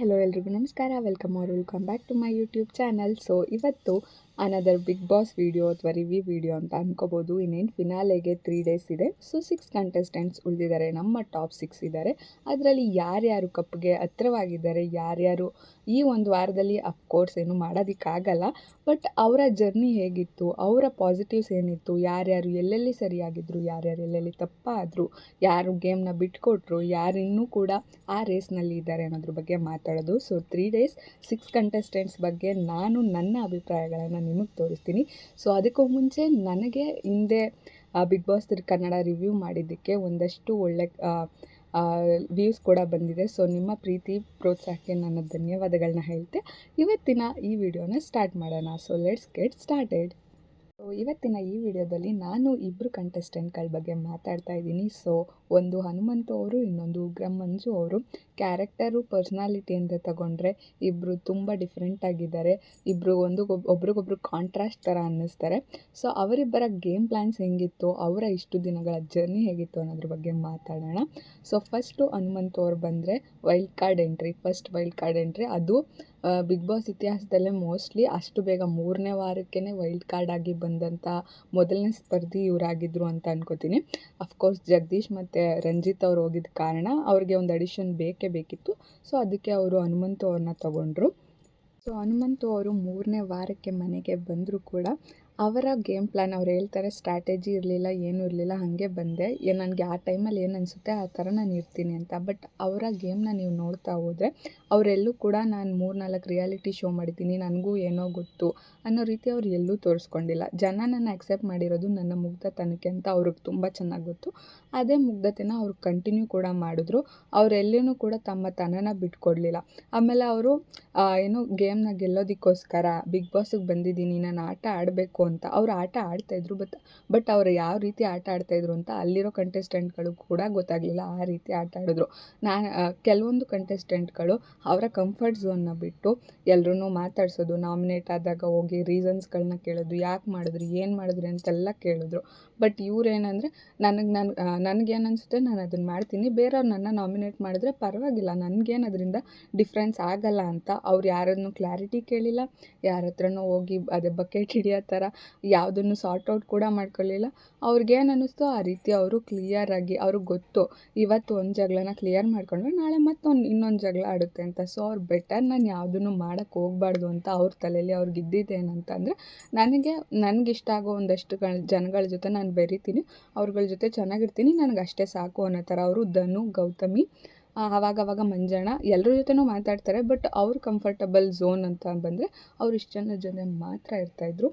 Hello ಎಲ್ರಿಗೂ ನಮಸ್ಕಾರ. Welcome or welcome back to my YouTube channel. So ಇವತ್ತು another big boss video ಅಥವಾ review video ಅಂತ ಅನ್ಕೋಬೋದು. ಇನ್ನೇನು ಫಿನಾಲೆಗೆ ತ್ರೀ ಡೇಸ್ ಇದೆ. ಸೊ ಸಿಕ್ಸ್ ಕಂಟೆಸ್ಟೆಂಟ್ಸ್ ಉಳಿದಿದ್ದಾರೆ. ನಮ್ಮ ಟಾಪ್ ಸಿಕ್ಸ್ ಇದ್ದಾರೆ. ಅದರಲ್ಲಿ ಯಾರ್ಯಾರು ಕಪ್ಗೆ ಹತ್ರವಾಗಿದ್ದಾರೆ, ಯಾರ್ಯಾರು ಈ ಒಂದು ವಾರದಲ್ಲಿ ಅಫ್ಕೋರ್ಸ್ ಏನು ಮಾಡೋದಕ್ಕಾಗಲ್ಲ. ಬಟ್ ಅವರ ಜರ್ನಿ ಹೇಗಿತ್ತು? ಅವರ ಪಾಸಿಟಿವ್ಸ್ ಏನಿತ್ತು? ಯಾರ್ಯಾರು ಎಲ್ಲೆಲ್ಲಿ ಸರಿಯಾಗಿದ್ರು? ಯಾರ್ಯಾರು ಎಲ್ಲೆಲ್ಲಿ ತಪ್ಪಾದರು? ಯಾರು ಗೇಮ್ನ ಬಿಟ್ಕೊಟ್ರು? ಯಾರು ಇನ್ನೂ ಕೂಡ ಆ ರೇಸ್ನಲ್ಲಿ ಇದ್ದಾರೆ ಅನ್ನೋದ್ರ ಬಗ್ಗೆ ಮಾತಾಡೋದು. So three days six contestants ಬಗ್ಗೆ ನಾನು ನನ್ನ ಅಭಿಪ್ರಾಯಗಳನ್ನು ನಿಮಗೆ ತೋರಿಸ್ತೀನಿ. ಸೊ ಅದಕ್ಕೂ ಮುಂಚೆ ನನಗೆ ಹಿಂದೆ ಬಿಗ್ ಬಾಸ್ ಕನ್ನಡ ರಿವ್ಯೂ ಮಾಡಿದ್ದಕ್ಕೆ ಒಂದಷ್ಟು ಒಳ್ಳೆ ವ್ಯೂಸ್ ಕೂಡ ಬಂದಿದೆ. ಸೊ ನಿಮ್ಮ ಪ್ರೀತಿ, ಪ್ರೋತ್ಸಾಹಕ್ಕೆ ನನ್ನ ಧನ್ಯವಾದಗಳನ್ನ ಹೇಳ್ತೆ. ಇವತ್ತಿನ ಈ ವಿಡಿಯೋನ ಸ್ಟಾರ್ಟ್ ಮಾಡೋಣ. So let's get started so ಇವತ್ತಿನ ಈ ವಿಡಿಯೋದಲ್ಲಿ ನಾನು ಇಬ್ಬರು ಕಂಟೆಸ್ಟೆಂಟ್ಗಳ ಬಗ್ಗೆ ಮಾತಾಡ್ತಾ ಇದ್ದೀನಿ. ಸೊ ಒಂದು ಹನುಮಂತು ಅವರು, ಇನ್ನೊಂದು ಉಗ್ರಂ ಅವರು. ಕ್ಯಾರೆಕ್ಟರು ಪರ್ಸ್ನಾಲಿಟಿ ಅಂತ ತಗೊಂಡ್ರೆ ಇಬ್ಬರು ತುಂಬ ಡಿಫ್ರೆಂಟ್ ಆಗಿದ್ದಾರೆ. ಇಬ್ಬರು ಒಂದು ಒಬ್ರಿಗೊಬ್ರು ಕಾಂಟ್ರಾಸ್ಟ್ ಥರ ಅನ್ನಿಸ್ತಾರೆ. ಸೊ ಅವರಿಬ್ಬರ ಗೇಮ್ ಪ್ಲ್ಯಾನ್ಸ್ ಹೆಂಗಿತ್ತು, ಅವರ ಇಷ್ಟು ದಿನಗಳ ಜರ್ನಿ ಹೇಗಿತ್ತು ಅನ್ನೋದ್ರ ಬಗ್ಗೆ ಮಾತಾಡೋಣ. ಸೊ ಫಸ್ಟು ಹನುಮಂತ್ ಅವ್ರು ಬಂದರೆ wild card entry first wild card entry ಅದು ಬಿಗ್ ಬಾಸ್ ಇತಿಹಾಸದಲ್ಲೇ ಮೋಸ್ಟ್ಲಿ ಅಷ್ಟು ಬೇಗ ಮೂರನೇ ವಾರಕ್ಕೇ ವೈಲ್ಡ್ ಕಾರ್ಡ್ ಆಗಿ ಬಂದಂಥ ಮೊದಲನೇ ಸ್ಪರ್ಧಿ ಇವರಾಗಿದ್ದರು ಅಂತ ಅನ್ಕೋತೀನಿ. ಅಫ್ಕೋರ್ಸ್ ಜಗದೀಶ್ ಮತ್ತು ರಂಜಿತ್ ಅವ್ರು ಹೋಗಿದ್ದ ಕಾರಣ ಅವ್ರಿಗೆ ಒಂದು ಅಡಿಷನ್ ಬೇಕೇ ಬೇಕಿತ್ತು. ಸೊ ಅದಕ್ಕೆ ಅವರು ಹನುಮಂತು ಅವ್ರನ್ನ ತಗೊಂಡ್ರು. ಸೊ ಹನುಮಂತು ಅವರು ಮೂರನೇ ವಾರಕ್ಕೆ ಮನೆಗೆ ಬಂದರೂ ಕೂಡ ಅವರ ಗೇಮ್ ಪ್ಲ್ಯಾನ್ ಅವ್ರು ಹೇಳ್ತಾರೆ, ಸ್ಟ್ರಾಟಜಿ ಇರಲಿಲ್ಲ, ಏನೂ ಇರಲಿಲ್ಲ, ಹಾಗೆ ಬಂದೆ. ನನಗೆ ಆ ಟೈಮಲ್ಲಿ ಏನು ಅನಿಸುತ್ತೆ, ಆ ಥರ ನಾನು ಇರ್ತೀನಿ ಅಂತ. ಬಟ್ ಅವರ ಗೇಮ್ನ ನೀವು ನೋಡ್ತಾ ಹೋದರೆ, ಅವರೆಲ್ಲೂ ಕೂಡ ನಾನು ಮೂರು ನಾಲ್ಕು ರಿಯಾಲಿಟಿ ಶೋ ಮಾಡಿದ್ದೀನಿ, ನನಗೂ ಏನೋ ಗೊತ್ತು ಅನ್ನೋ ರೀತಿ ಅವ್ರು ಎಲ್ಲೂ ತೋರಿಸ್ಕೊಂಡಿಲ್ಲ. ಜನ ನನ್ನ ಅಕ್ಸೆಪ್ಟ್ ಮಾಡಿರೋದು ನನ್ನ ಮುಗ್ಧತನಕ್ಕೆ ಅಂತ ಅವ್ರಿಗೆ ತುಂಬ ಚೆನ್ನಾಗಿ ಗೊತ್ತು. ಅದೇ ಮುಗ್ಧತೆನ ಅವ್ರು ಕಂಟಿನ್ಯೂ ಕೂಡ ಮಾಡಿದ್ರು. ಅವರೆಲ್ಲೂ ಕೂಡ ತಮ್ಮ ತನನ ಬಿಟ್ಕೊಡ್ಲಿಲ್ಲ. ಆಮೇಲೆ ಅವರು ಏನು ಗೇಮ್ನ ಗೆಲ್ಲೋದಕ್ಕೋಸ್ಕರ, ಬಿಗ್ ಬಾಸಿಗೆ ಬಂದಿದ್ದೀನಿ, ನಾನು ಆಟ ಆಡಬೇಕು ಅಂತ. ಅವ್ರು ಆಟ ಆಡ್ತಾಯಿದ್ರು ಬಟ್ ಬಟ್ ಅವ್ರು ಯಾವ ರೀತಿ ಆಟ ಆಡ್ತಾಯಿದ್ರು ಅಂತ ಅಲ್ಲಿರೋ ಕಂಟೆಸ್ಟೆಂಟ್ಗಳು ಕೂಡ ಗೊತ್ತಾಗಲಿಲ್ಲ ಆ ರೀತಿ ಆಟ ಆಡಿದ್ರು. ನಾನು ಕೆಲವೊಂದು ಕಂಟೆಸ್ಟೆಂಟ್ಗಳು ಅವರ ಕಂಫರ್ಟ್ ಝೋನ್ನ ಬಿಟ್ಟು ಎಲ್ಲರೂ ಮಾತಾಡ್ಸೋದು ನಾಮಿನೇಟ್ ಆದಾಗ ಹೋಗಿ ರೀಸನ್ಸ್ಗಳನ್ನ ಕೇಳೋದು, ಯಾಕೆ ಮಾಡಿದ್ರಿ, ಏನು ಮಾಡಿದ್ರಿ ಅಂತೆಲ್ಲ ಕೇಳಿದ್ರು. ಬಟ್ ಇವರೇನಂದರೆ ನನಗೆ ನಾನು ನನಗೇನು ಅನಿಸುತ್ತೆ ನಾನು ಅದನ್ನು ಮಾಡ್ತೀನಿ. ಬೇರೆಯವ್ರು ನನ್ನ ನಾಮಿನೇಟ್ ಮಾಡಿದ್ರೆ ಪರವಾಗಿಲ್ಲ. ನನಗೇನು ಅದರಿಂದ ಡಿಫ್ರೆನ್ಸ್ ಆಗಲ್ಲ ಅಂತ. ಅವ್ರು ಯಾರನ್ನು ಕ್ಲಾರಿಟಿ ಕೇಳಿಲ್ಲ. ಯಾರ ಹತ್ರನೂ ಹೋಗಿ ಅದೇ ಬಕೆಟ್ ಹಿಡಿಯೋ ಥರ ಯಾವುದನ್ನು ಸಾರ್ಟ್ ಔಟ್ ಕೂಡ ಮಾಡ್ಕೊಳ್ಳಿಲ್ಲ. ಅವ್ರಿಗೇನು ಅನ್ನಿಸ್ತೋ ಆ ರೀತಿ ಅವರು ಕ್ಲಿಯರಾಗಿ ಅವ್ರಿಗೆ ಗೊತ್ತು. ಇವತ್ತು ಒಂದು ಜಗಳನ ಕ್ಲಿಯರ್ ಮಾಡ್ಕೊಂಡ್ರೆ ನಾಳೆ ಮತ್ತೊಂದು, ಇನ್ನೊಂದು ಜಗಳ ಆಡುತ್ತೆ ಅಂತ. ಸೊ ಅವ್ರು ಬೆಟರ್ ನಾನು ಯಾವುದನ್ನು ಮಾಡೋಕ್ಕೆ ಹೋಗ್ಬಾರ್ದು ಅಂತ ಅವ್ರ ತಲೆಯಲ್ಲಿ ಅವ್ರಿಗೆ ಇದ್ದಿದ್ದೇನಂತಂದರೆ, ನನಗೆ, ನನಗಿಷ್ಟ ಆಗೋ ಒಂದಷ್ಟು ಜನಗಳ ಜೊತೆ ನಾನು ಬೆರಿತೀನಿ. ಅವ್ರಗಳ ಜೊತೆ ಚೆನ್ನಾಗಿರ್ತೀನಿ. ನನಗೆ ಅಷ್ಟೇ ಸಾಕು ಅನ್ನೋ ಥರ ಅವರು ಧನು, ಗೌತಮಿ ಆವಾಗವಾಗ ಮಂಜಣ್ಣ ಎಲ್ಲರ ಜೊತೆನೂ ಮಾತಾಡ್ತಾರೆ. ಬಟ್ ಅವ್ರ ಕಂಫರ್ಟಬಲ್ ಝೋನ್ ಅಂತ ಬಂದರೆ ಅವ್ರು ಇಷ್ಟು ಜನ ಜೊತೆ ಮಾತ್ರ ಇರ್ತಾಯಿದ್ರು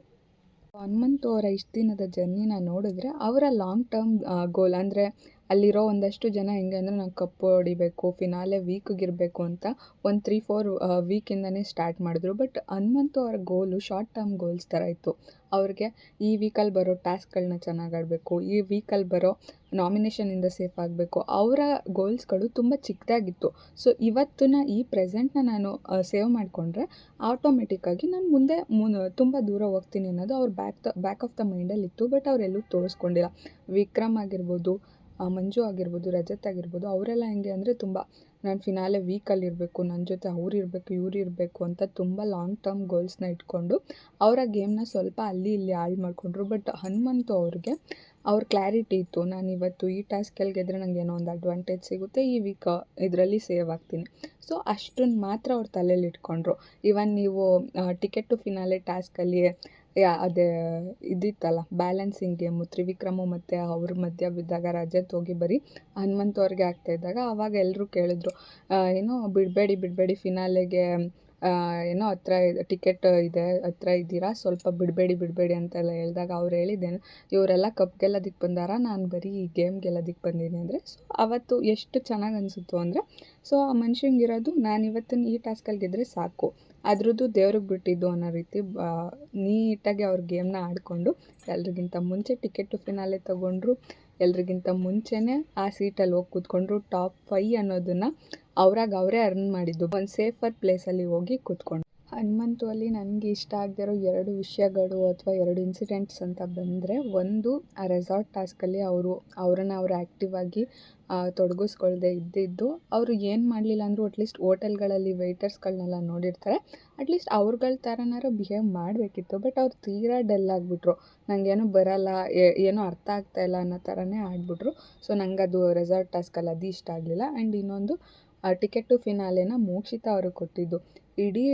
ಹನುಮಂತು ಅವರ ಇಷ್ಟು ದಿನದ ಜರ್ನಿನ ನೋಡಿದ್ರೆ ಅವರ ಲಾಂಗ್ ಟರ್ಮ್ ಗೋಲ್ ಅಂದರೆ ಅಲ್ಲಿರೋ ಒಂದಷ್ಟು ಜನ ಹೆಂಗೆ ಅಂದರೆ ನಾವು ಕಪ್ಪು ಹೊಡಿಬೇಕು ಫಿನಾಲೆ ಇರಬೇಕು ಅಂತ ಒಂದು ತ್ರೀ ಫೋರ್ ವೀಕಿಂದನೇ ಸ್ಟಾರ್ಟ್ ಮಾಡಿದ್ರು. ಬಟ್ ಹನುಮಂತು ಅವ್ರ ಗೋಲು ಶಾರ್ಟ್ ಟರ್ಮ್ ಗೋಲ್ಸ್ ಥರ ಇತ್ತು. ಅವ್ರಿಗೆ ಈ ವೀಕಲ್ಲಿ ಬರೋ ಟಾಸ್ಕ್ಗಳನ್ನ ಚೆನ್ನಾಗಿ ಆಡಬೇಕು, ಈ ವೀಕಲ್ಲಿ ಬರೋ ನಾಮಿನೇಷನಿಂದ ಸೇಫ್ ಆಗಬೇಕು. ಅವರ ಗೋಲ್ಸ್ಗಳು ತುಂಬ ಚಿಕ್ಕದಾಗಿತ್ತು. ಸೊ ಇವತ್ತಿನ ಈ ಪ್ರೆಸೆಂಟ್ನ ನಾನು ಸೇವ್ ಮಾಡಿಕೊಂಡ್ರೆ ಆಟೋಮೆಟಿಕ್ಕಾಗಿ ನಾನು ಮುಂದೆ ಮುನ್, ತುಂಬ ದೂರ ಹೋಗ್ತೀನಿ ಅನ್ನೋದು ಅವ್ರ back the back of the ಮೈಂಡಲ್ಲಿ ಇತ್ತು ಬಟ್ ಅವರೆಲ್ಲೂ ತೋರಿಸ್ಕೊಂಡಿಲ್ಲ. ವಿಕ್ರಮ್ ಆಗಿರ್ಬೋದು ಮಂಜು ಆಗಿರ್ಬೋದು, ರಜತ್ ಆಗಿರ್ಬೋದು, ಅವರೆಲ್ಲ ಹೆಂಗೆ ಅಂದರೆ ತುಂಬ ನಾನು ಫಿನಾಲೆ ವೀಕಲ್ಲಿರಬೇಕು ನನ್ನ ಜೊತೆ ಅವ್ರು ಇರಬೇಕು, ಇವ್ರು ಇರಬೇಕು ಅಂತ ತುಂಬ ಲಾಂಗ್ ಟರ್ಮ್ ಗೋಲ್ಸ್ನ ಇಟ್ಕೊಂಡು ಅವರ ಗೇಮ್ನ ಸ್ವಲ್ಪ ಅಲ್ಲಿ ಇಲ್ಲಿ ಹಾಳು ಮಾಡಿಕೊಂಡ್ರು. ಬಟ್ ಹನುಮಂತು ಅವ್ರಿಗೆ ಅವ್ರ ಕ್ಲಾರಿಟಿ ಇತ್ತು, ನಾನು ಇವತ್ತು ಈ ಟಾಸ್ಕಲ್ಲಿ ಗೆದ್ರೆ ನನಗೆ ಏನೋ ಒಂದು ಅಡ್ವಾಂಟೇಜ್ ಸಿಗುತ್ತೆ, ಈ ವೀಕ್ ಇದರಲ್ಲಿ ಸೇವ್ ಆಗ್ತೀನಿ. ಸೊ ಅಷ್ಟನ್ನು ಮಾತ್ರ ಅವ್ರ ತಲೆಯಲ್ಲಿ ಇಟ್ಕೊಂಡ್ರು. ಇವನ್ ನೀವು ಟಿಕೆಟ್ ಟು ಫಿನಾಲೆ ಟಾಸ್ಕಲ್ಲಿ ಯಾ, ಅದೇ, ಇದಿತ್ತಲ್ಲ ಬ್ಯಾಲೆನ್ಸಿಂಗ್ ಗೇಮು ತ್ರಿವಿಕ್ರಮು ಮತ್ತು ಅವ್ರ ಮಧ್ಯ ಬಿದ್ದಾಗ ರಜತ್ ಹೋಗಿ ಬರೀ ಹನುಮಂತು ಅವ್ರಿಗೆ ಆಗ್ತಾಯಿದ್ದಾಗ ಆವಾಗ ಎಲ್ಲರೂ ಕೇಳಿದ್ರು ಏನೋ ಬಿಡಬೇಡಿ ಬಿಡಬೇಡಿ ಫಿನಾಲೆಗೆ ಏನೋ ಹತ್ರ ಟಿಕೆಟ್ ಇದೆ, ಹತ್ರ ಇದ್ದೀರಾ, ಸ್ವಲ್ಪ ಬಿಡಬೇಡಿ ಬಿಡಬೇಡಿ ಅಂತೆಲ್ಲ ಹೇಳಿದಾಗ ಅವ್ರು ಹೇಳಿದ್ದೇನು, ಇವರೆಲ್ಲ ಕಪ್ ಗೆಲ್ಲೋದಕ್ಕೆ ಬಂದಾರ, ನಾನು ಬರೀ ಈ ಗೇಮ್ ಗೆಲ್ಲೋದಕ್ಕೆ ಬಂದೀನಿ ಅಂದರೆ ಸೊ ಅವತ್ತು ಎಷ್ಟು ಚೆನ್ನಾಗಿ ಅನಿಸುತ್ತೋ ಅಂದರೆ ಸೊ ಆ ಮನುಷ್ಯಂಗಿರೋದು ನಾನು ಇವತ್ತಿನ ಈ ಟಾಸ್ಕಲ್ಲಿ ಗೆದ್ದರೆ ಸಾಕು ಅದ್ರದ್ದು ದೇವ್ರಿಗೆ ಬಿಟ್ಟಿದ್ದು ಅನ್ನೋ ರೀತಿ ನೀಟಾಗಿ ಅವ್ರ ಗೇಮ್ನ ಆಡಿಕೊಂಡು ಎಲ್ರಿಗಿಂತ ಮುಂಚೆ ಟಿಕೆಟು ಫಿನಾಲೆ ತೊಗೊಂಡ್ರು, ಎಲ್ರಿಗಿಂತ ಮುಂಚೆನೇ ಆ ಸೀಟಲ್ಲಿ ಹೋಗಿ ಕೂತ್ಕೊಂಡ್ರು ಟಾಪ್ ಫೈ ಅನ್ನೋದನ್ನು ಅವ್ರಾಗ ಅವರೇ ಅರ್ನ್ ಮಾಡಿದ್ದು. ಒಂದು ಸೇಫರ್ ಪ್ಲೇಸಲ್ಲಿ ಹೋಗಿ ಕೂತ್ಕೊಂಡು ಹನುಮಂತು ಅಲ್ಲಿ ನನಗೆ ಇಷ್ಟ ಆಗದಿರೋ ಎರಡು ವಿಷಯಗಳು ಅಥವಾ ಎರಡು ಇನ್ಸಿಡೆಂಟ್ಸ್ ಅಂತ ಬಂದರೆ, ಒಂದು ಆ ರೆಸಾರ್ಟ್ ಟಾಸ್ಕಲ್ಲಿ ಅವರು, ಅವರನ್ನು ಅವರು ಆ್ಯಕ್ಟಿವ್ ಆಗಿ ತೊಡಗಿಸ್ಕೊಳ್ದೆ ಇದ್ದಿದ್ದು, ಅವರು ಏನು ಮಾಡಲಿಲ್ಲ ಅಂದರೂ ಅಟ್ಲೀಸ್ಟ್ ಹೋಟೆಲ್ಗಳಲ್ಲಿ ವೆಯ್ಟರ್ಸ್ಗಳನ್ನೆಲ್ಲ ನೋಡಿರ್ತಾರೆ. ಅಟ್ಲೀಸ್ಟ್ ಅವ್ರುಗಳ ಥರನಾರು ಬಿಹೇವ್ ಮಾಡಬೇಕಿತ್ತು ಬಟ್ ಅವ್ರು ತೀರಾ ಡಲ್ ಆಗಿಬಿಟ್ರು. ನನಗೇನು ಬರಲ್ಲ ಏನೂ ಅರ್ಥ ಆಗ್ತಾ ಇಲ್ಲ ಅನ್ನೋ ಥರನೇ ಆಡ್ಬಿಟ್ರು ಸೊ ಅದು ರೆಸಾರ್ಟ್ ಟಾಸ್ಕಲ್ಲಿ ಅದು ಇಷ್ಟ ಆಗಲಿಲ್ಲ. ಆ್ಯಂಡ್ ಇನ್ನೊಂದು ಟಿಕೆಟ್ ಟು ಫಿನಾಲೆನ ಮೋಕ್ಷಿತಾ ಅವರು ಕೊಟ್ಟಿದ್ದು. ಇಡೀ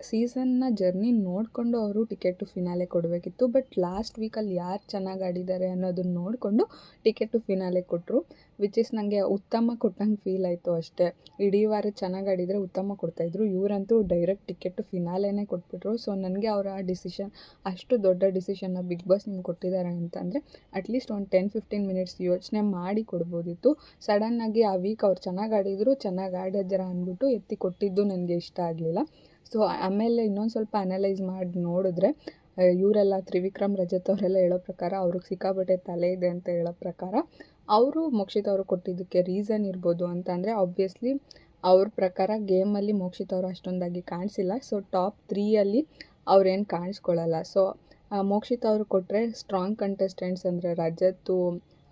ಸೀಸನ್ನ ಜರ್ನಿ ನೋಡಿಕೊಂಡು ಅವರು ಟಿಕೆಟ್ ಟು ಫಿನಾಲೆ ಕೊಡಬೇಕಿತ್ತು. ಬಟ್ ಲಾಸ್ಟ್ ವೀಕಲ್ಲಿ ಯಾರು ಚೆನ್ನಾಗಿ ಆಡಿದ್ದಾರೆ ಅನ್ನೋದನ್ನು ನೋಡಿಕೊಂಡು ಟಿಕೆಟ್ ಟು ಫಿನಾಲೆ ಕೊಟ್ಟರು ವಿಚ್ ಇಸ್ ನನಗೆ ಉತ್ತಮ ಕೊಟ್ಟಂಗೆ ಫೀಲ್ ಆಯಿತು ಅಷ್ಟೇ. ಇಡೀ ವಾರ ಚೆನ್ನಾಗಿ ಆಡಿದರೆ ಉತ್ತಮ ಕೊಡ್ತಾಯಿದ್ರು ಇವರಂತೂ ಡೈರೆಕ್ಟ್ ಟಿಕೆಟ್ ಫಿನಾಲೇನೆ ಕೊಟ್ಬಿಟ್ರು. ಸೊ ನನಗೆ ಅವರ ಡಿಸಿಷನ್ ಅಷ್ಟು ದೊಡ್ಡ ಡಿಸಿಷನ್ನ ಬಿಗ್ ಬಾಸ್ ನಿಮ್ಗೆ ಕೊಟ್ಟಿದ್ದಾರೆ ಅಂತಂದರೆ ಅಟ್ಲೀಸ್ಟ್ ಒಂದು ಟೆನ್ ಫಿಫ್ಟೀನ್ ಮಿನಿಟ್ಸ್ ಯೋಚನೆ ಮಾಡಿ ಕೊಡ್ಬೋದಿತ್ತು. ಸಡನ್ನಾಗಿ ಆ ವೀಕ್ ಅವ್ರು ಚೆನ್ನಾಗಿ ಆಡಿದರು, ಚೆನ್ನಾಗಿ ಆಡಿದ್ರ ಅಂದ್ಬಿಟ್ಟು ಎತ್ತಿ ಕೊಟ್ಟಿದ್ದು ನನಗೆ ಇಷ್ಟ ಆಗಲಿಲ್ಲ. ಸೊ ಆಮೇಲೆ ಇನ್ನೊಂದು ಸ್ವಲ್ಪ ಅನಲೈಸ್ ಮಾಡಿ ನೋಡಿದ್ರೆ ಇವರೆಲ್ಲ ತ್ರಿವಿಕ್ರಮ್ ರಜತ್ ಅವರೆಲ್ಲ ಹೇಳೋ ಪ್ರಕಾರ, ಅವ್ರಿಗೆ ಸಿಕ್ಕಾಪಟ್ಟೆ ತಲೆ ಇದೆ ಅಂತ ಹೇಳೋ ಪ್ರಕಾರ ಅವರು ಮೋಕ್ಷಿತ್ ಅವರು ಕೊಟ್ಟಿದ್ದಕ್ಕೆ ರೀಸನ್ ಇರ್ಬೋದು ಅಂತ ಅಂದರೆ ಆಬ್ವಿಯಸ್ಲಿ ಅವ್ರ ಪ್ರಕಾರ ಗೇಮಲ್ಲಿ ಮೋಕ್ಷಿತ್ ಅವರು ಅಷ್ಟೊಂದಾಗಿ ಕಾಣಿಸಿಲ್ಲ. ಸೊ ಟಾಪ್ ತ್ರೀಯಲ್ಲಿ ಅವ್ರೇನು ಕಾಣಿಸ್ಕೊಳ್ಳಲ್ಲ ಸೊ ಮೋಕ್ಷಿತ್ ಅವರು ಕೊಟ್ಟರೆ ಸ್ಟ್ರಾಂಗ್ ಕಂಟೆಸ್ಟೆಂಟ್ಸ್ ಅಂದರೆ ರಜತ್ತು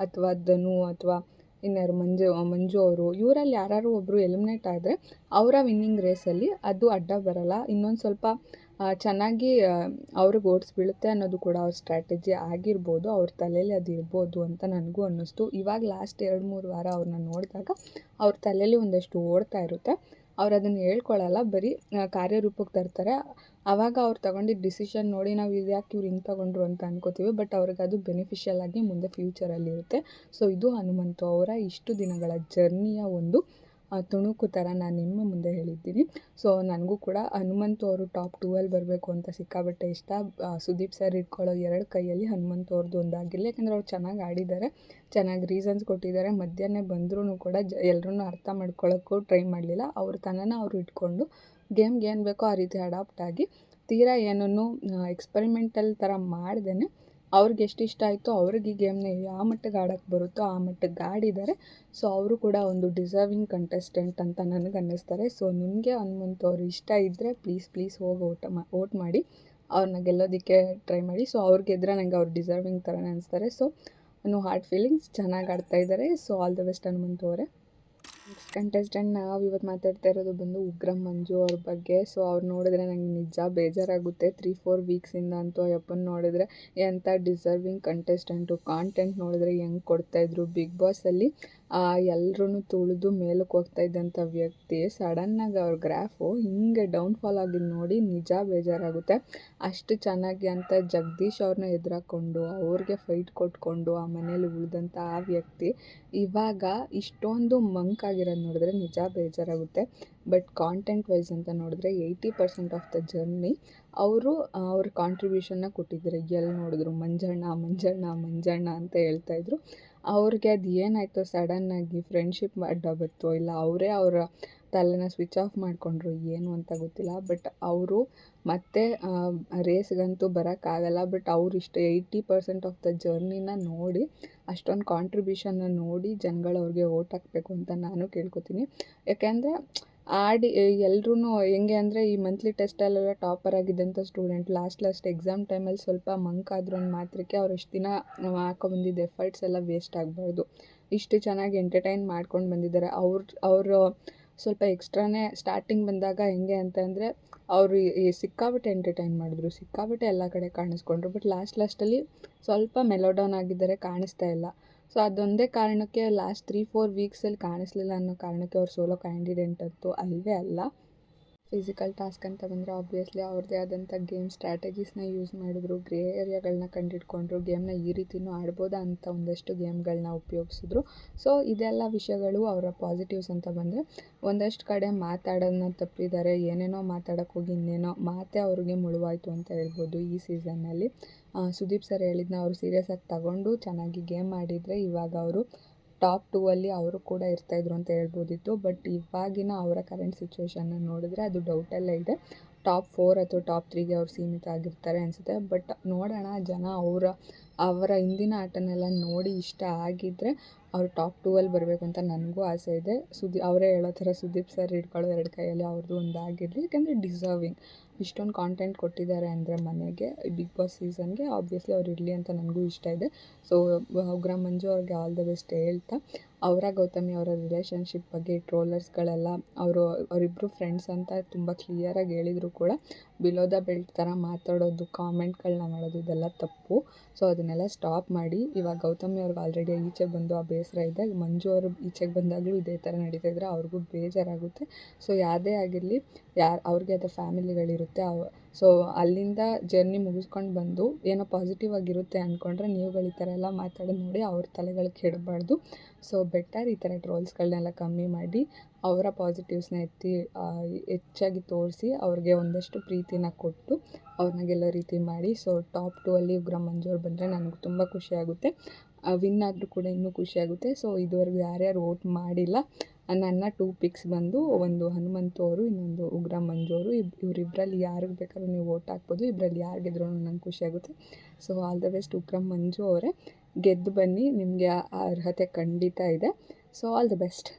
ಅಥವಾ ಧನು, ಅಥವಾ ಇನ್ಯಾರು ಮಂಜು ಮಂಜು ಅವರು, ಇವರಲ್ಲಿ ಯಾರು ಒಬ್ಬರು ಎಲಿಮಿನೇಟ್ ಆದರೆ, ಅವರ ವಿನ್ನಿಂಗ್ ರೇಸಲ್ಲಿ ಅದು ಅಡ್ಡ ಬರಲ್ಲ. ಇನ್ನೊಂದು ಸ್ವಲ್ಪ ಚೆನ್ನಾಗಿ ಅವ್ರಿಗೆ ಓಟ್ಸ್ ಬೀಳುತ್ತೆ ಅನ್ನೋದು ಕೂಡ ಅವ್ರ ಸ್ಟ್ರಾಟಜಿ ಆಗಿರ್ಬೋದು, ಅವ್ರ ತಲೆಯಲ್ಲಿ ಅದು ಇರ್ಬೋದು ಅಂತ ನನಗೂ ಅನ್ನಿಸ್ತು. ಇವಾಗ ಲಾಸ್ಟ್ ಎರಡು, ಮೂರು ವಾರ ಅವ್ರನ್ನ ನೋಡಿದಾಗ ಅವ್ರ ತಲೆಯಲ್ಲಿ ಒಂದಷ್ಟು ಓಡ್ತಾ ಇರುತ್ತೆ. ಅವ್ರು ಅದನ್ನು ಹೇಳ್ಕೊಳ್ಳಲ್ಲ ಬರೀ ಕಾರ್ಯರೂಪಕ್ಕೆ ತರ್ತಾರೆ. ಆವಾಗ ಅವ್ರು ತಗೊಂಡಿದ್ದ ಡಿಸಿಷನ್ ನೋಡಿ ನಾವು ಇದು ಯಾಕೆ ಇವ್ರು ಹಿಂಗೆ ತಗೊಂಡ್ರು ಅಂತ ಅನ್ಕೋತೀವಿ ಬಟ್ ಅವ್ರಿಗೆ ಅದು ಬೆನಿಫಿಷಿಯಲ್ ಆಗಿ ಮುಂದೆ ಫ್ಯೂಚರಲ್ಲಿ ಇರುತ್ತೆ. ಸೊ ಇದು ಹನುಮಂತು ಅವರ ಇಷ್ಟು ದಿನಗಳ ಜರ್ನಿಯ ಒಂದು ತುಣುಕು ಥರ ನಾನು ನಿಮ್ಮ ಮುಂದೆ ಹೇಳಿದ್ದೀನಿ. ಸೊ ನನಗೂ ಕೂಡ ಹನುಮಂತು ಅವರು ಟಾಪ್ ಟೂವಲ್ಲಿ ಬರಬೇಕು ಅಂತ ಸಿಕ್ಕಾಬಟ್ಟೆ ಇಷ್ಟ. ಸುದೀಪ್ ಸರ್ ಇಟ್ಕೊಳ್ಳೋ ಎರಡು ಕೈಯಲ್ಲಿ ಹನುಮಂತು ಅವ್ರದ್ದು ಒಂದಾಗಿಲ್ಲ. ಯಾಕಂದರೆ ಅವ್ರು ಚೆನ್ನಾಗಿ ಆಡಿದ್ದಾರೆ. ಚೆನ್ನಾಗಿ ರೀಸನ್ಸ್ ಕೊಟ್ಟಿದ್ದಾರೆ. ಮಧ್ಯಾಹ್ನ ಬಂದ್ರೂ ಕೂಡ ಜ ಎಲ್ಲರೂ ಅರ್ಥ ಮಾಡ್ಕೊಳ್ಳೋಕ್ಕೂ ಟ್ರೈ ಮಾಡಲಿಲ್ಲ. ಅವ್ರ ತನನ ಅವರು ಇಟ್ಕೊಂಡು ಗೇಮ್ಗೆ ಏನು ಬೇಕೋ ಆ ರೀತಿ ಅಡಾಪ್ಟ್ ಆಗಿ, ತೀರಾ ಏನನ್ನು ಎಕ್ಸ್ಪರಿಮೆಂಟಲ್ ಥರ ಮಾಡ್ದೇ ಅವ್ರಿಗೆ ಎಷ್ಟು ಇಷ್ಟ ಆಯಿತು ಅವ್ರಿಗೆ ಈ ಗೇಮ್ನ ಯಾವ ಮಟ್ಟಿಗೆ ಆಡೋಕ್ಕೆ ಬರುತ್ತೋ ಆ ಮಟ್ಟಿಗೆ ಆಡಿದ್ದಾರೆ. ಸೊ ಅವರು ಕೂಡ ಒಂದು ಡಿಸರ್ವಿಂಗ್ ಕಂಟೆಸ್ಟೆಂಟ್ ಅಂತ ನನಗೆ ಅನ್ನಿಸ್ತಾರೆ. ಸೊ ನಿಮಗೆ ಅನ್ನುವಂಥವ್ರು ಇಷ್ಟ ಇದ್ದರೆ ಪ್ಲೀಸ್ ಪ್ಲೀಸ್ ಹೋಗಿ ಓಟ ಮಾ ಓಟ್ ಮಾಡಿ. ಅವ್ರನ್ನ ಗೆಲ್ಲೋದಕ್ಕೆ ಟ್ರೈ ಮಾಡಿ. ಸೊ ಅವ್ರಿಗೆ ಗೆದ್ದರೆ ನನಗೆ ಅವ್ರು ಡಿಸರ್ವಿಂಗ್ ಥರನೇ ಅನಿಸ್ತಾರೆ ಸೊ ನೋ ಹಾರ್ಟ್ ಫೀಲಿಂಗ್ಸ್? ಚೆನ್ನಾಗಿ ಆಡ್ತಾ ಇದ್ದಾರೆ. So, all the best Hanumanthu ಅವರೇ ಕಂಟೆಸ್ಟೆಂಟ್ ನಾವು ಇವತ್ತು ಮಾತಾಡ್ತಾ ಇರೋದು ಬಂದು ಉಗ್ರಂ ಮಂಜು ಅವ್ರ ಬಗ್ಗೆ. ಸೊ ಅವ್ರು ನೋಡಿದ್ರೆ ನಂಗೆ ನಿಜ ಬೇಜಾರಾಗುತ್ತೆ. ತ್ರೀ ಫೋರ್ ವೀಕ್ಸಿಂದ ಅಂತೂ ಅಯ್ಯಪ್ಪನ ನೋಡಿದ್ರೆ ಎಂಥ ಡಿಸರ್ವಿಂಗ್ ಕಂಟೆಸ್ಟೆಂಟು ಕಾಂಟೆಂಟ್ ನೋಡಿದ್ರೆ ಹೆಂಗೆ ಕೊಡ್ತಾಯಿದ್ರು ಬಿಗ್ ಬಾಸಲ್ಲಿ ಎಲ್ಲರೂ ತುಳಿದು ಮೇಲಕ್ಕೆ ಹೋಗ್ತಾ ಇದ್ದಂಥ ವ್ಯಕ್ತಿ ಸಡನ್ನಾಗಿ ಅವ್ರ ಗ್ರಾಫು ಹಿಂಗೆ ಡೌನ್ಫಾಲ್ ಆಗಿದ್ದು ನೋಡಿ ನಿಜ ಬೇಜಾರಾಗುತ್ತೆ. ಅಷ್ಟು ಚೆನ್ನಾಗಿ ಅಂತ ಜಗದೀಶ್ ಅವ್ರನ್ನ ಎದುರಾಕೊಂಡು, ಅವ್ರಿಗೆ ಫೈಟ್ ಕೊಟ್ಕೊಂಡು, ಆ ಮನೇಲಿ ಉಳಿದಂಥ ಆ ವ್ಯಕ್ತಿ ಇವಾಗ ಇಷ್ಟೊಂದು ಮಂಕಾಗಿರೋದು ನೋಡಿದ್ರೆ ನಿಜ ಬೇಜಾರಾಗುತ್ತೆ. ಬಟ್ ಕಾಂಟೆಂಟ್ ವೈಸ್ ಅಂತ ನೋಡಿದ್ರೆ eighty percent of the journey ಅವರು ಅವ್ರ ಕಾಂಟ್ರಿಬ್ಯೂಷನ್ನ ಕೊಟ್ಟಿದ್ದಾರೆ. ಎಲ್ಲಿ ನೋಡಿದ್ರು? ಮಂಜಣ್ಣ ಮಂಜಣ್ಣ ಮಂಜಣ್ಣ ಅಂತ ಹೇಳ್ತಾಯಿದ್ರು ಅವ್ರಿಗೆ ಅದು ಏನಾಯಿತು ಸಡನ್ನಾಗಿ ಫ್ರೆಂಡ್ಶಿಪ್ ಅಡ್ಡ ಬಂತೋ ಇಲ್ಲ, ಅವರೇ ಅವರ ತಲೆನ ಸ್ವಿಚ್ ಆಫ್ ಮಾಡಿಕೊಂಡ್ರು ಏನು ಅಂತ ಗೊತ್ತಿಲ್ಲ ಬಟ್ ಅವರು ಮತ್ತೆ ರೇಸ್ಗಂತೂ ಬರೋಕ್ಕಾಗಲ್ಲ ಬಟ್ ಅವ್ರು ಇಷ್ಟು ಏಯ್ಟಿ ಪರ್ಸೆಂಟ್ ಆಫ್ ದ ಜರ್ನಿನ ನೋಡಿ, ಅಷ್ಟೊಂದು ಕಾಂಟ್ರಿಬ್ಯೂಷನ್ನ ನೋಡಿ ಜನಗಳು ಅವ್ರಿಗೆ ಓಟ್ ಹಾಕಬೇಕು ಅಂತ ನಾನು ಕೇಳ್ಕೊತೀನಿ. ಯಾಕೆಂದರೆ ಆಡಿ ಎಲ್ರೂ ಹೆಂಗೆ ಅಂದರೆ ಈ ಮಂತ್ಲಿ ಟೆಸ್ಟಲ್ಲೆಲ್ಲ ಟಾಪರ್ ಆಗಿದ್ದಂಥ ಸ್ಟೂಡೆಂಟ್ ಲಾಸ್ಟ್ ಲಾಸ್ಟ್ ಎಕ್ಸಾಮ್ ಟೈಮಲ್ಲಿ ಸ್ವಲ್ಪ ಮಂಕ್ ಆದ್ರೂ ಒಂದು ಮಾತ್ರಕ್ಕೆ ಅವ್ರು ಇಷ್ಟು ದಿನ ಹಾಕೊಂಬಂದಿದ್ದು ಎಫರ್ಟ್ಸ್ ಎಲ್ಲ ವೇಸ್ಟ್ ಆಗಬಾರ್ದು. ಇಷ್ಟು ಚೆನ್ನಾಗಿ ಎಂಟರ್ಟೈನ್ ಮಾಡ್ಕೊಂಡು ಬಂದಿದ್ದಾರೆ. ಅವ್ರ, ಅವರು ಸ್ವಲ್ಪ ಎಕ್ಸ್ಟ್ರಾನೇ ಸ್ಟಾರ್ಟಿಂಗ್ ಬಂದಾಗ ಹೆಂಗೆ ಅಂತಂದರೆ ಅವರು ಸಿಕ್ಕಾಬಿಟ್ಟೆ ಎಂಟರ್ಟೈನ್ ಮಾಡಿದ್ರು, ಸಿಕ್ಕಾಬಿಟ್ಟೆ ಎಲ್ಲ ಕಡೆ ಕಾಣಿಸ್ಕೊಂಡ್ರು. ಬಟ್ ಲಾಸ್ಟ್ ಲಾಸ್ಟಲ್ಲಿ ಸ್ವಲ್ಪ ಮೆಲೋಡೌನ್ ಆಗಿದ್ದಾರೆ, ಕಾಣಿಸ್ತಾ ಇಲ್ಲ. ಸೊ ಅದೊಂದೇ ಕಾರಣಕ್ಕೆ ಲಾಸ್ಟ್ ತ್ರೀ ಫೋರ್ ವೀಕ್ಸಲ್ಲಿ ಕಾಣಿಸ್ಲಿಲ್ಲ ಅನ್ನೋ ಕಾರಣಕ್ಕೆ ಅವ್ರು ಸೋಲೋ ಕ್ಯಾಂಡಿಡೇಟ್ ಅಂತೂ ಅಲ್ಲವೇ ಅಲ್ಲ. ಫಿಸಿಕಲ್ ಟಾಸ್ಕ್ ಅಂತ ಬಂದರೆ ಆಬ್ವಿಯಸ್ಲಿ ಅವ್ರದ್ದೇ ಆದಂಥ ಗೇಮ್ ಸ್ಟ್ರಾಟಜೀಸ್ನ ಯೂಸ್ ಮಾಡಿದ್ರು ಗ್ರೇ ಏರಿಯಾಗಳನ್ನ ಕಂಡಿಟ್ಕೊಂಡ್ರು ಗೇಮ್ನ ಈ ರೀತಿಯೂ ಆಡ್ಬೋದಾ ಅಂತ ಒಂದಷ್ಟು ಗೇಮ್ಗಳನ್ನ ಉಪಯೋಗಿಸಿದ್ರು. ಸೊ ಇದೆಲ್ಲ ವಿಷಯಗಳು ಅವರ ಪಾಸಿಟಿವ್ಸ್ ಅಂತ ಬಂದರೆ, ಒಂದಷ್ಟು ಕಡೆ ಮಾತಾಡೋದನ್ನ ತಪ್ಪಿದ್ದಾರೆ ಏನೇನೋ ಮಾತಾಡೋಕ್ಕೆ ಹೋಗಿ ಇನ್ನೇನೋ ಮಾತೇ ಅವ್ರಿಗೆ ಮುಳುವಾಯಿತು ಅಂತ ಹೇಳ್ಬೋದು ಈ ಸೀಸನ್ನಲ್ಲಿ ಸುದೀಪ್ ಸರ್ ಹೇಳಿದ್ನ ಅವರು ಸೀರಿಯಸ್ ಆಗಿ ತಗೊಂಡು ಚೆನ್ನಾಗಿ ಗೇಮ್ ಆಡಿದರೆ ಇವಾಗ ಅವರು ಟಾಪ್ ಟೂ ಅಲ್ಲಿ ಅವರು ಕೂಡ ಇರ್ತಾಯಿದ್ರು ಅಂತ ಹೇಳ್ಬೋದಿತ್ತು. ಬಟ್ ಇವಾಗಿನ ಅವರ ಕರೆಂಟ್ ಸಿಚುವೇಶನ್ನ ನೋಡಿದ್ರೆ ಅದು ಡೌಟಲ್ಲೇ ಇದೆ. ಟಾಪ್ ಫೋರ್ ಅಥವಾ ಟಾಪ್ ತ್ರೀಗೆ ಅವ್ರು ಸೀಮಿತ ಆಗಿರ್ತಾರೆ ಅನಿಸುತ್ತೆ. ಬಟ್ ನೋಡೋಣ, ಜನ ಅವರ ಅವರ ಹಿಂದಿನ ಆಟನೆಲ್ಲ ನೋಡಿ ಇಷ್ಟ ಆಗಿದ್ದರೆ ಅವ್ರು ಟಾಪ್ ಟೂ ಅಲ್ಲಿ ಬರಬೇಕು ಅಂತ ನನಗೂ ಆಸೆ ಇದೆ. ಸುದೀಪ್ ಅವರೇ ಹೇಳೋ ಥರ ಸುದೀಪ್ ಸರ್ ಹಿಡ್ಕೊಳ್ಳೋ ಎರಡು ಕೈಯಲ್ಲಿ ಅವ್ರದ್ದು ಒಂದಾಗಿರಲಿ. ಯಾಕಂದರೆ ಡಿಸರ್ವಿಂಗ್ ಇಷ್ಟೊಂದು ಕಾಂಟೆಂಟ್ ಕೊಟ್ಟಿದ್ದಾರೆ ಅಂದರೆ ಮನೆಗೆ ಬಿಗ್ ಬಾಸ್ ಸೀಸನ್ಗೆ ಆಬ್ವಿಯಸ್ಲಿ ಅವ್ರು ಇರಲಿ ಅಂತ ನನಗೂ ಇಷ್ಟ ಇದೆ ಸೊ ಗ್ರಾಮ್ ಮಂಜು ಅವ್ರಿಗೆ ಆಲ್ ದ ಬೆಸ್ಟ್ ಹೇಳ್ತಾ ಅವರ ಗೌತಮಿ ಅವರ ರಿಲೇಶನ್ಶಿಪ್ ಬಗ್ಗೆ ಟ್ರೋಲರ್ಸ್ಗಳೆಲ್ಲ ಅವರು ಅವರಿಬ್ಬರು ಫ್ರೆಂಡ್ಸ್ ಅಂತ ತುಂಬ ಕ್ಲಿಯರಾಗಿ ಹೇಳಿದ್ರು ಕೂಡ. ಬಿಲೋ ದ ಬೆಲ್ಟ್ ಥರ ಮಾತಾಡೋದು ಕಾಮೆಂಟ್ಗಳನ್ನ ಮಾಡೋದು ಇದೆಲ್ಲ ತಪ್ಪು. ಸೊ ಅದನ್ನೆಲ್ಲ ಸ್ಟಾಪ್ ಮಾಡಿ. ಇವಾಗ ಗೌತಮಿ ಅವ್ರಿಗೆ ಆಲ್ರೆಡಿ ಈಚೆ ಬಂದು ಆ ಬೇಸರ ಇದೆ. ಮಂಜು ಅವರು ಈಚೆಗೆ ಬಂದಾಗಲೂ ಇದೇ ಥರ ನಡೀತಾ ಇದ್ದರೆ ಅವ್ರಿಗೂ ಬೇಜಾರಾಗುತ್ತೆ. ಸೊ ಯಾವುದೇ ಆಗಿರಲಿ, ಯಾರು, ಅವ್ರಿಗೆ ಅದು ಫ್ಯಾಮಿಲಿಗಳಿರುತ್ತೆ ಅವ ಸೊ ಅಲ್ಲಿಂದ ಜರ್ನಿ ಮುಗಿಸ್ಕೊಂಡು ಬಂದು ಏನೋ ಪಾಸಿಟಿವ್ ಆಗಿರುತ್ತೆ ಅಂದ್ಕೊಂಡ್ರೆ ನೀವುಗಳು ಈ ಥರ ಎಲ್ಲ ಮಾತಾಡೋದು ನೋಡಿ ಅವ್ರ ತಲೆಗಳು ಕೆಡಬಾರ್ದು. ಸೊ ಬೆಟರ್ ಈ ಥರ ಟ್ರೋಲ್ಸ್ಗಳನ್ನೆಲ್ಲ ಕಮ್ಮಿ ಮಾಡಿ ಅವರ ಪಾಸಿಟಿವ್ಸ್ನ ಎತ್ತಿ ಹೆಚ್ಚಾಗಿ ತೋರಿಸಿ ಅವ್ರಿಗೆ ಒಂದಷ್ಟು ಪ್ರೀತಿನ ಕೊಟ್ಟು ಅವ್ರನ್ನ ಗೆಲ್ಲೋ ರೀತಿ ಮಾಡಿ. ಸೊ ಟಾಪ್ ಟೂ ಅಲ್ಲಿ ಉಗ್ರ ಮಂಜೂರು ಬಂದರೆ ನನಗೆ ತುಂಬ ಖುಷಿಯಾಗುತ್ತೆ ವಿನ್ ಆದರೂ ಕೂಡ ಇನ್ನೂ ಖುಷಿಯಾಗುತ್ತೆ ಸೊ ಇದುವರೆಗೂ ಯಾರ್ಯಾರು ವೋಟ್ ಮಾಡಿಲ್ಲ ನನ್ನ ಟೂ ಪಿಕ್ಸ್ ಬಂದು ಒಂದು ಹನುಮಂತು ಅವರು ಇನ್ನೊಂದು ಉಗ್ರ ಮಂಜು ಅವರು ಇವರಿಬ್ಬರಲ್ಲಿ ಯಾರಿಗೆ ಬೇಕಾದ್ರೂ ನೀವು ವೋಟ್ ಹಾಕ್ಬೋದು ಇಬ್ಬರಲ್ಲಿ ಯಾರು ಗೆದ್ರೂ ನಂಗೆ ಖುಷಿಯಾಗುತ್ತೆ ಸೊ ಆಲ್ ದ ಬೆಸ್ಟ್ ಉಗ್ರ ಮಂಜು ಅವರೇ. ಗೆದ್ದು ಬನ್ನಿ, ನಿಮಗೆ ಆ ಅರ್ಹತೆ ಖಂಡಿತ ಇದೆ. So all the best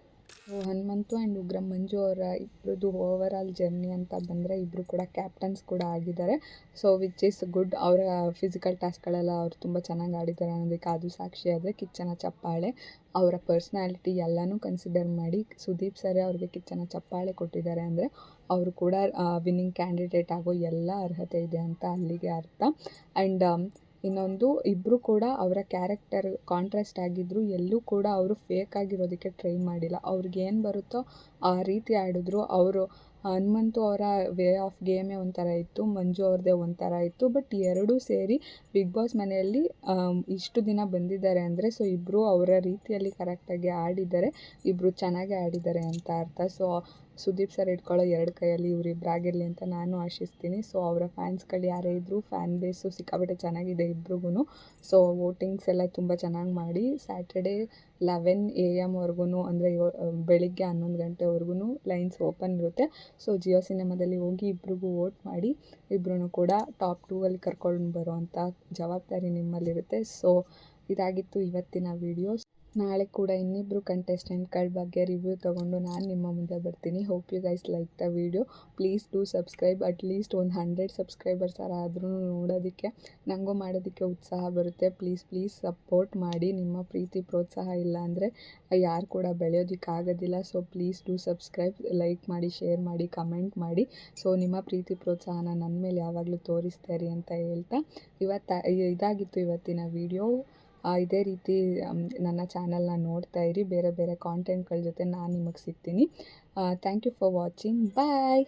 Hanumanthu and Ugra Manju ಅವರ ಇಬ್ಬರದ್ದು ಓವರ್ ಆಲ್ ಜರ್ನಿ ಅಂತ ಬಂದರೆ ಇಬ್ಬರು ಕೂಡ ಕ್ಯಾಪ್ಟನ್ಸ್ ಕೂಡ ಆಗಿದ್ದಾರೆ. ಸೊ ವಿಚ್ ಈಸ್ ಗುಡ್ ಅವರ ಫಿಸಿಕಲ್ ಟಾಸ್ಕ್ಗಳೆಲ್ಲ ಅವರು ತುಂಬ ಚೆನ್ನಾಗಿ ಆಡಿದ್ದಾರೆ ಅನ್ನೋದಕ್ಕೆ ಅದು ಸಾಕ್ಷಿ ಆದರೆ ಕಿಚ್ಚನ ಚಪ್ಪಾಳೆ. ಅವರ ಪರ್ಸ್ನಾಲಿಟಿ ಎಲ್ಲನೂ ಕನ್ಸಿಡರ್ ಮಾಡಿ ಸುದೀಪ್ ಸರೇ ಅವ್ರಿಗೆ ಕಿಚ್ಚನ ಚಪ್ಪಾಳೆ ಕೊಟ್ಟಿದ್ದಾರೆ ಅಂದರೆ ಅವರು ಕೂಡ ವಿನ್ನಿಂಗ್ ಕ್ಯಾಂಡಿಡೇಟ್ ಆಗೋ ಎಲ್ಲ ಅರ್ಹತೆ ಇದೆ ಅಂತ ಅಲ್ಲಿಗೆ ಅರ್ಥ. ಆ್ಯಂಡ್ ಇನ್ನೊಂದು ಇಬ್ಬರು ಕೂಡ ಅವರ ಕ್ಯಾರೆಕ್ಟರ್ ಕಾಂಟ್ರಾಸ್ಟ್ ಆಗಿದ್ದರು ಎಲ್ಲೂ ಕೂಡ ಅವರು ಫೇಕ್ ಆಗಿರೋದಕ್ಕೆ ಟ್ರೈ ಮಾಡಿಲ್ಲ. ಅವ್ರಿಗೆ ಏನು ಬರುತ್ತೋ ಆ ರೀತಿ ಆಡಿದ್ರು. ಅವರು, ಹನುಮಂತು ಅವರ ವೇ ಆಫ್ ಗೇಮೇ ಒಂಥರ ಇತ್ತು, ಮಂಜು ಅವ್ರದ್ದೇ ಒಂಥರ ಇತ್ತು ಬಟ್ ಎರಡೂ ಸೇರಿ ಬಿಗ್ ಬಾಸ್ ಮನೆಯಲ್ಲಿ ಇಷ್ಟು ದಿನ ಬಂದಿದ್ದಾರೆ ಅಂದರೆ ಸೊ ಇಬ್ಬರು ಅವರ ರೀತಿಯಲ್ಲಿ ಕರೆಕ್ಟಾಗಿ ಆಡಿದ್ದಾರೆ ಇಬ್ಬರು ಚೆನ್ನಾಗಿ ಆಡಿದ್ದಾರೆ ಅಂತ ಅರ್ಥ. ಸೊ ಸುದೀಪ್ ಸರ್ ಇಟ್ಕೊಳ್ಳೋ ಎರಡು ಕೈಯಲ್ಲಿ ಇವರಿಬ್ಬರಾಗಿರಲಿ ಅಂತ ನಾನು ಆಶಿಸ್ತೀನಿ. ಸೊ ಅವರ ಫ್ಯಾನ್ಸ್ಗಳು ಯಾರೇ ಇದ್ದರೂ ಫ್ಯಾನ್ ಬೇಸು ಸಿಕ್ಕಾಬಿಟ್ಟೆ ಚೆನ್ನಾಗಿದೆ ಇಬ್ರಿಗೂ ಸೊ ವೋಟಿಂಗ್ಸ್ ಎಲ್ಲ ತುಂಬ ಚೆನ್ನಾಗಿ ಮಾಡಿ. ಸ್ಯಾಟರ್ಡೇ ಲೆವೆನ್ ಎ ಎಮ್ವರೆಗೂ ಅಂದರೆ ಬೆಳಿಗ್ಗೆ ಹನ್ನೊಂದು ಗಂಟೆವರೆಗೂ ಲೈನ್ಸ್ ಓಪನ್ ಇರುತ್ತೆ. ಸೊ ಜಿಯೋ ಸಿನಿಮಾದಲ್ಲಿ ಹೋಗಿ ಇಬ್ರಿಗೂ ವೋಟ್ ಮಾಡಿ. ಇಬ್ಬರೂ ಕೂಡ ಟಾಪ್ ಟೂವಲ್ಲಿ ಕರ್ಕೊಂಡು ಬರುವಂಥ ಜವಾಬ್ದಾರಿ ನಿಮ್ಮಲ್ಲಿರುತ್ತೆ. ಸೊ ಇದಾಗಿತ್ತು ಇವತ್ತಿನ ವೀಡಿಯೋಸ್ ನಾಳೆ ಕೂಡ ಇನ್ನಿಬ್ಬರು ಕಂಟೆಸ್ಟೆಂಟ್ಗಳ ಬಗ್ಗೆ ರಿವ್ಯೂ ತೊಗೊಂಡು ನಾನು ನಿಮ್ಮ ಮುಂದೆ ಬರ್ತೀನಿ. Hope you guys like the video please do subscribe at least ಒಂದು ಹಂಡ್ರೆಡ್ ಸಬ್ಸ್ಕ್ರೈಬರ್ಸ್ ಆದ್ರೂ ನೋಡೋದಕ್ಕೆ ನನಗೂ ಮಾಡೋದಕ್ಕೆ ಉತ್ಸಾಹ ಬರುತ್ತೆ. ಪ್ಲೀಸ್ ಪ್ಲೀಸ್ ಸಪೋರ್ಟ್ ಮಾಡಿ. ನಿಮ್ಮ ಪ್ರೀತಿ ಪ್ರೋತ್ಸಾಹ ಇಲ್ಲ ಅಂದರೆ ಯಾರು ಕೂಡ ಬೆಳೆಯೋದಕ್ಕಾಗೋದಿಲ್ಲ so please do subscribe like ಮಾಡಿ ಶೇರ್ ಮಾಡಿ ಕಮೆಂಟ್ ಮಾಡಿ. ಸೊ ನಿಮ್ಮ ಪ್ರೀತಿ ಪ್ರೋತ್ಸಾಹನ ನನ್ನ ಮೇಲೆ ಯಾವಾಗಲೂ ತೋರಿಸ್ತಾರೆ ಅಂತ ಹೇಳ್ತಾ ಇವತ್ತು ಇದಾಗಿತ್ತು ಇವತ್ತಿನ ವೀಡಿಯೋ ಇದೇ ರೀತಿ ನನ್ನ ಚಾನಲ್ನ ನೋಡ್ತಾ ಇರಿ. ಬೇರೆ ಬೇರೆ ಕಾಂಟೆಂಟ್ಗಳ ಜೊತೆ ನಾನು ನಿಮಗೆ ಸಿಗ್ತೀನಿ. Thank you for watching bye